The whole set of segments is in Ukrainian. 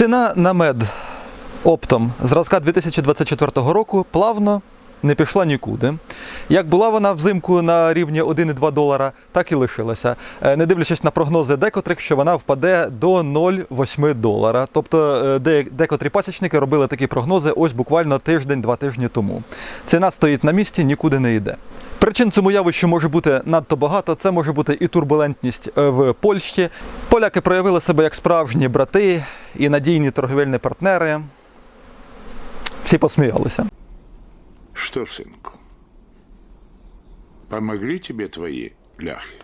Ціна на мед оптом зразка 2024 року плавно не пішла нікуди. Як була вона взимку на рівні 1,2 долара, так і лишилася. Е, Не дивлячись на прогнози декотрих, що вона впаде до 0,8 долара. Тобто е, декотрі пасічники робили такі прогнози ось буквально тиждень-два тижні тому. Ціна стоїть на місці, нікуди не йде. Причин цьому явищу може бути надто багато. Це може бути і турбулентність е, в Польщі. Поляки проявили себе як справжні брати і надійні торговельні партнери. Всі посміялися. Что, сынку, помогли тебе твои ляхи?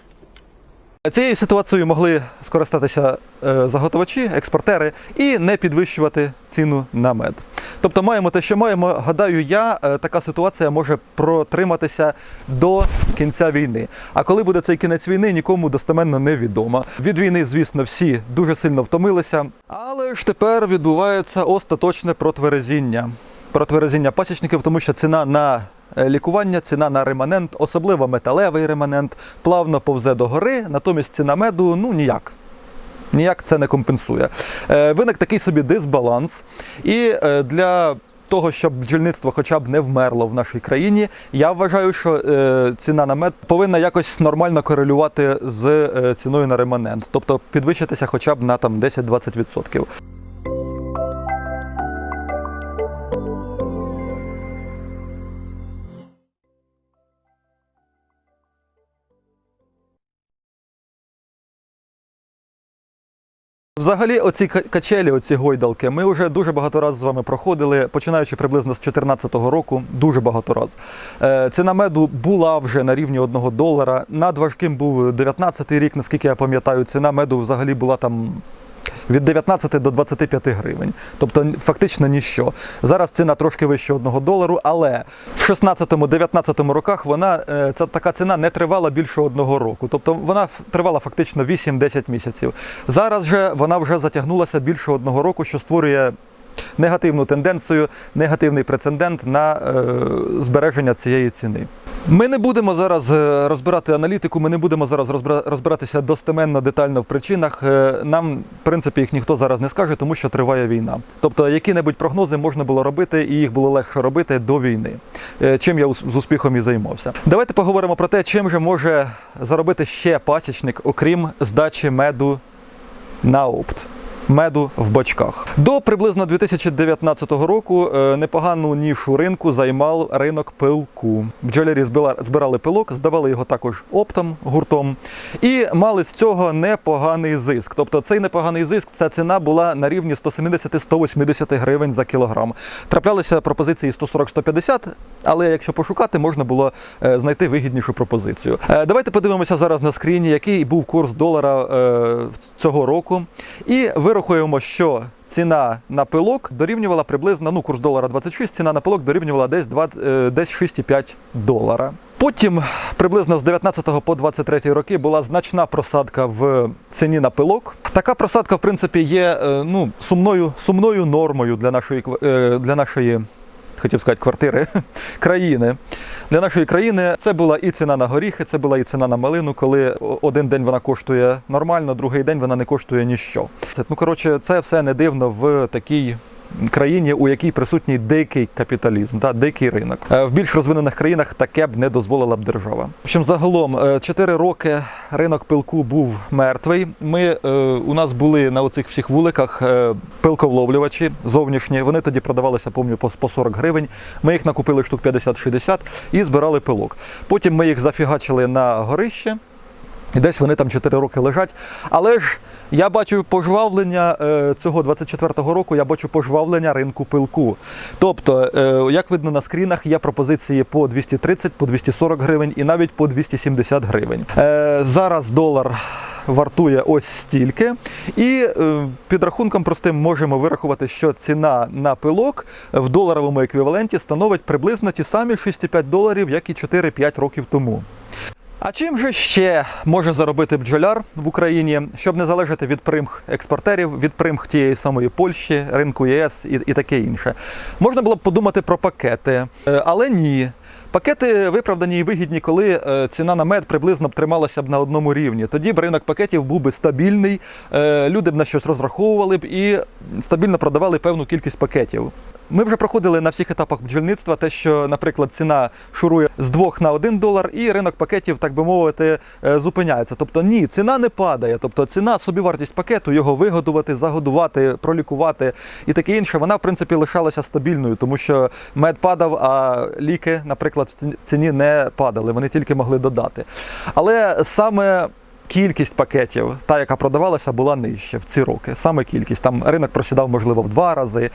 Цією ситуацією могли скористатися е, заготовачі, експортери і не підвищувати ціну на мед. Тобто маємо те, що маємо. Гадаю, я е, така ситуація може протриматися до кінця війни. А коли буде цей кінець війни, нікому достеменно не відомо. Від війни, звісно, всі дуже сильно втомилися. Але ж тепер відбувається остаточне протверезіння. Протверезіння пасічників, тому що ціна на е, лікування, ціна на реманент, особливо металевий реманент, плавно повзе до гори, натомість ціна меду ну ніяк. Ніяк це не компенсує. Е, Виник такий собі дисбаланс. І е, для того, щоб бджільництво хоча б не вмерло в нашій країні, я вважаю, що ціна на мед повинна якось нормально корелювати з ціною на реманент, тобто підвищитися хоча б на там 10-20%. Взагалі, оці качелі, оці гойдалки, ми вже дуже багато разів з вами проходили, починаючи приблизно з 2014 року, дуже багато разів. Е, ціна меду була вже на рівні 1 долара. Надважким був 19 рік, наскільки я пам'ятаю, ціна меду взагалі була там. Від 19 до 25 гривень, тобто фактично ніщо. Зараз ціна трошки вище 1 долару, але в 16-19 роках вона е, ця така ціна не тривала більше одного року. Тобто вона тривала фактично 8-10 місяців. Зараз же вона вже затягнулася більше одного року, що створює негативну тенденцію, негативний прецедент на е, збереження цієї ціни. Ми не будемо зараз е, розбирати аналітику, ми не будемо зараз розбиратися достеменно детально в причинах. Е, Нам, в принципі, їх ніхто зараз не скаже, тому що триває війна. Тобто, які-небудь прогнози можна було робити, і їх було легше робити до війни. Е, Чим я з успіхом і займався. Давайте поговоримо про те, чим же може заробити ще пасічник, окрім здачі меду на опт. Меду в бочках до приблизно 2019 року е, непогану нішу ринку займав ринок пилку. Бджолярі збирали пилок, здавали його також оптом гуртом і мали з цього непоганий зиск. Тобто цей непоганий зиск, ця ціна була на рівні 170-180 гривень за кілограм. Траплялися пропозиції 140-150, але якщо пошукати, можна було е, знайти вигіднішу пропозицію. Е, Давайте подивимося зараз на скріні, який був курс долара цього року, і вирахуємо, що ціна на пилок дорівнювала приблизно ну курс долара 26, ціна на пилок дорівнювала десь 20, е, десь 6,5 долара. Потім приблизно з 19 по 23 роки була значна просадка в ціні на пилок. Така просадка, в принципі, є е, ну, сумною, сумною нормою для нашої, е, для нашої хотів сказати, квартири країни. Для нашої країни це була і ціна на горіхи, це була і ціна на малину, коли один день вона коштує нормально, другий день вона не коштує ніщо. Це, ну, коротше, це все не дивно в такій. Країні, у якій присутній дикий капіталізм, та дикий ринок. Е, В більш розвинених країнах таке б не дозволила б держава. В загалом 4 роки ринок пилку був мертвий. Ми е, у нас були на оцих всіх вуликах е, пилковловлювачі зовнішні. Вони тоді продавалися, пам'ятаю, по, по 40 гривень. Ми їх накупили штук 50-60 і збирали пилок. Потім ми їх зафігачили на горище. І десь вони там 4 роки лежать. Але ж я бачу пожвавлення е, цього 24-го року, я бачу пожвавлення ринку пилку. Тобто, е, як видно на скрінах, є пропозиції по 230, по 240 гривень і навіть по 270 гривень. Е, зараз долар вартує ось стільки. І під рахунком простим можемо вирахувати, що ціна на пилок в доларовому еквіваленті становить приблизно ті самі 6,5 доларів, як і 4-5 років тому. А чим же ще може заробити бджоляр в Україні, щоб не залежати від примх експортерів, від примх тієї самої Польщі, ринку ЄС і, і таке інше? Можна було б подумати про пакети, Е, але ні. Пакети виправдані і вигідні, коли е, ціна на мед приблизно б трималася б на одному рівні. Тоді б ринок пакетів був би стабільний, е, люди б на щось розраховували б і стабільно продавали певну кількість пакетів. Ми вже проходили на всіх етапах бджільництва те, що, наприклад, ціна шурує з 2 на 1 долар, і ринок пакетів, так би мовити, е, зупиняється. Тобто ні, ціна не падає. Тобто ціна, собівартість пакету, його вигодувати, загодувати, пролікувати і таке інше, вона в принципі лишалася стабільною, тому що мед падав, а ліки, наприклад, в ціні не падали, вони тільки могли додати. Але саме кількість пакетів, та, яка продавалася, була нижча в ці роки. Саме кількість. Там ринок просідав, можливо, в два рази.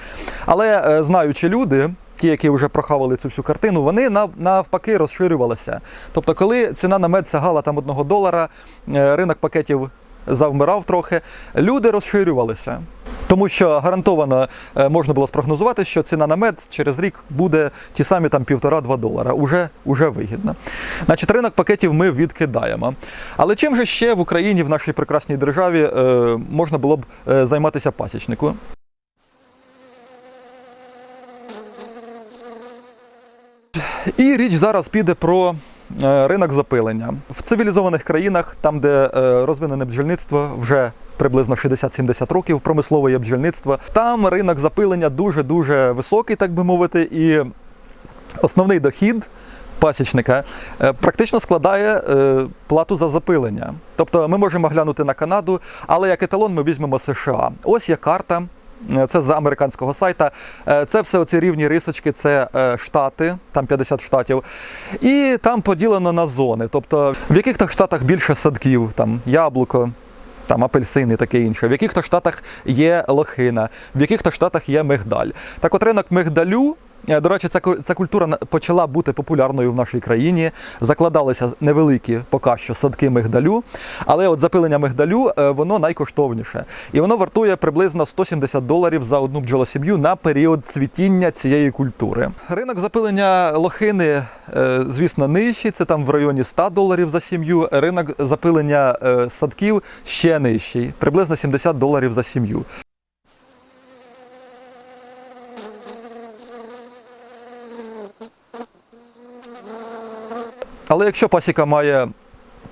Але е, знаючи люди, ті, які вже прохавали цю всю картину, вони навпаки розширювалися. Тобто, коли ціна на мед сягала там одного долара, е, ринок пакетів завмирав трохи, люди розширювалися. Тому що гарантовано е, можна було спрогнозувати, що ціна на мед через рік буде ті самі там півтора-два долара. Уже, уже вигідно. Значить, ринок пакетів ми відкидаємо. Але чим же ще в Україні, в нашій прекрасній державі, е, можна було б е, займатися пасічнику? І річ зараз піде про ринок запилення. В цивілізованих країнах, там, де розвинене бджільництво, вже приблизно 60-70 років промислове є бджільництво, там ринок запилення дуже-дуже високий, так би мовити, і основний дохід. Пасічника е, практично складає е, плату за запилення. Тобто ми можемо глянути на Канаду, але як еталон ми візьмемо США. Ось є карта. Е, Це з американського сайта. Е, Це все оці рівні рисочки, це штати, там 50 штатів. І там поділено на зони. Тобто в яких то штатах більше садків, там яблуко, там апельсини, таке інше. В яких то штатах є лохина, в яких то штатах є мигдаль. Так от ринок мигдалю. Е, До речі, ця, ця культура почала бути популярною в нашій країні. Закладалися невеликі поки що садки мигдалю, але от запилення мигдалю е, воно найкоштовніше. І воно вартує приблизно 170 доларів за одну бджолосім'ю на період цвітіння цієї культури. Ринок запилення лохини, е, звісно, нижчий, це там в районі 100 доларів за сім'ю. Ринок запилення садків ще нижчий, приблизно 70 доларів за сім'ю. Але якщо пасіка має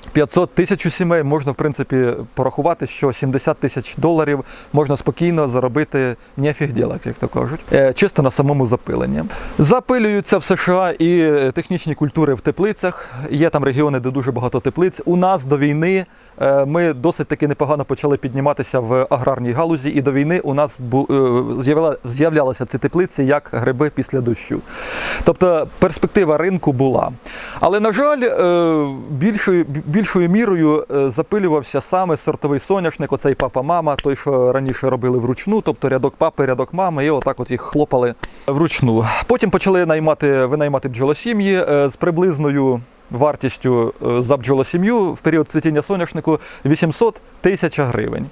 500 тисяч сімей, можна в принципі порахувати, що 70 тисяч доларів можна спокійно заробити нефіг ділок, як то кажуть, е, чисто на самому запиленні. Запилюються в США і е, технічні культури в теплицях. Є там регіони, де дуже багато теплиць. У нас до війни е, ми досить таки непогано почали підніматися в аграрній галузі, і до війни у нас з'являлися ці теплиці як гриби після дощу. Тобто перспектива ринку була. Але, на жаль, більшою, більшою мірою е, запилювався саме сортовий соняшник, оцей папа-мама, той, що раніше робили вручну, тобто рядок папи, рядок мами, і отак от їх хлопали вручну. Потім почали наймати, винаймати бджолосім'ї е, з приблизною. Вартістю е, за бджолосім'ю в період цвітіння соняшнику 800 тисяч гривень.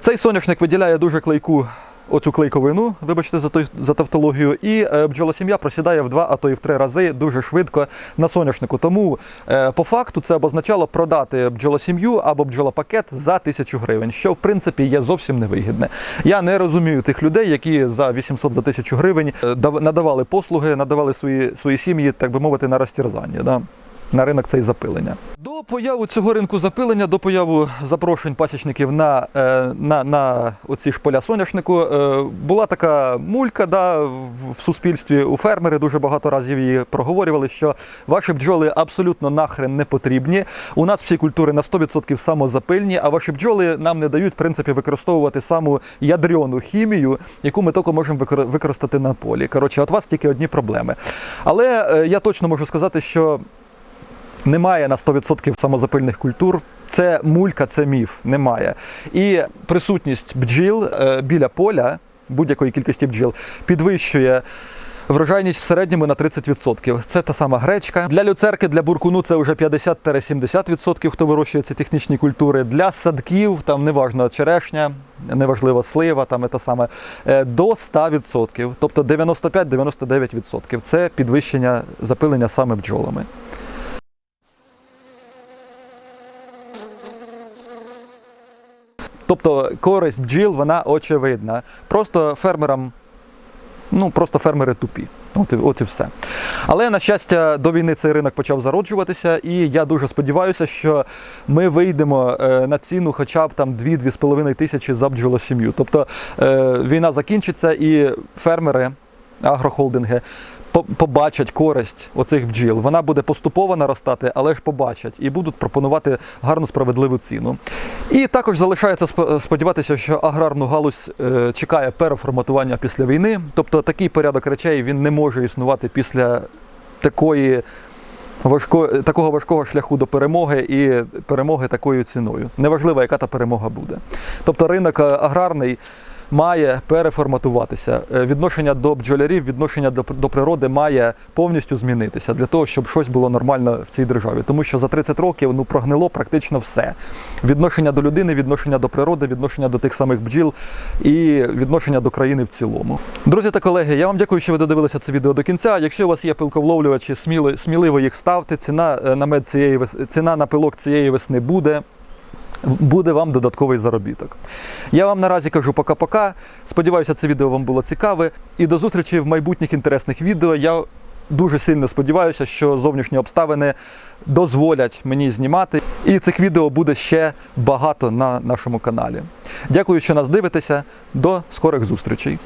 Цей соняшник виділяє дуже клейку оцю клейковину, вибачте за той за тавтологію, і е, бджолосім'я просідає в два, а то і в три рази дуже швидко на соняшнику. Тому е, по факту це б означало продати бджолосім'ю або бджолопакет за тисячу гривень, що в принципі є зовсім невигідне. Я не розумію тих людей, які за 800 за тисячу гривень е, дав- надавали послуги, надавали свої, свої сім'ї, так би мовити, на розтірзання. Да? На ринок цей запилення. До появу цього ринку запилення, до появу запрошень пасічників на, е, на, на оці ж поля соняшнику е, була така мулька да, в, суспільстві. У фермери дуже багато разів її проговорювали, що ваші бджоли абсолютно нахрен не потрібні. У нас всі культури на 100% самозапильні, а ваші бджоли нам не дають в принципі використовувати саму ядрьону хімію, яку ми тільки можемо використати на полі. Коротше, от вас тільки одні проблеми. Але е, я точно можу сказати, що немає на 100% самозапильних культур. Це мулька, це міф, немає. І присутність бджіл е, біля поля, будь-якої кількості бджіл, підвищує. Врожайність в середньому на 30%. Це та сама гречка. Для люцерки, для буркуну це вже 50-70%, хто вирощує ці технічні культури. Для садків, там неважно черешня, неважливо слива, там і те саме, е, до 100%. Тобто 95-99%. Це підвищення запилення саме бджолами. Тобто користь бджіл вона очевидна. Просто фермерам, ну просто фермери тупі. От от і все. Але на щастя, до війни цей ринок почав зароджуватися, і я дуже сподіваюся, що ми вийдемо е, на ціну хоча б там 2-2,5 тисячі за бджолосім'ю. Тобто е, війна закінчиться і фермери, агрохолдинги побачать користь оцих бджіл. Вона буде поступово наростати, але ж побачать і будуть пропонувати гарну справедливу ціну. І також залишається сп- сподіватися, що аграрну галузь е, чекає переформатування після війни. Тобто такий порядок речей він не може існувати після такої. Важко, такого важкого шляху до перемоги і перемоги такою ціною. Неважливо, яка та перемога буде. Тобто ринок е, аграрний має переформатуватися. Е, Відношення до бджолярів, відношення до, природи має повністю змінитися для того, щоб щось було нормально в цій державі. Тому що за 30 років ну прогнило практично все. Відношення до людини, відношення до природи, відношення до тих самих бджіл і відношення до країни в цілому. Друзі та колеги, я вам дякую, що ви додивилися це відео до кінця. Якщо у вас є пилковловлювачі, сміли, сміливо їх ставте. Ціна е, на мед цієї вес- ціна на пилок цієї весни буде. Буде вам додатковий заробіток. Я вам наразі кажу пока-пока. Сподіваюся, це відео вам було цікаве. І до зустрічі в майбутніх інтересних відео. Я дуже сильно сподіваюся, що зовнішні обставини дозволять мені знімати. І цих відео буде ще багато на нашому каналі. Дякую, що нас дивитеся. До скорих зустрічей.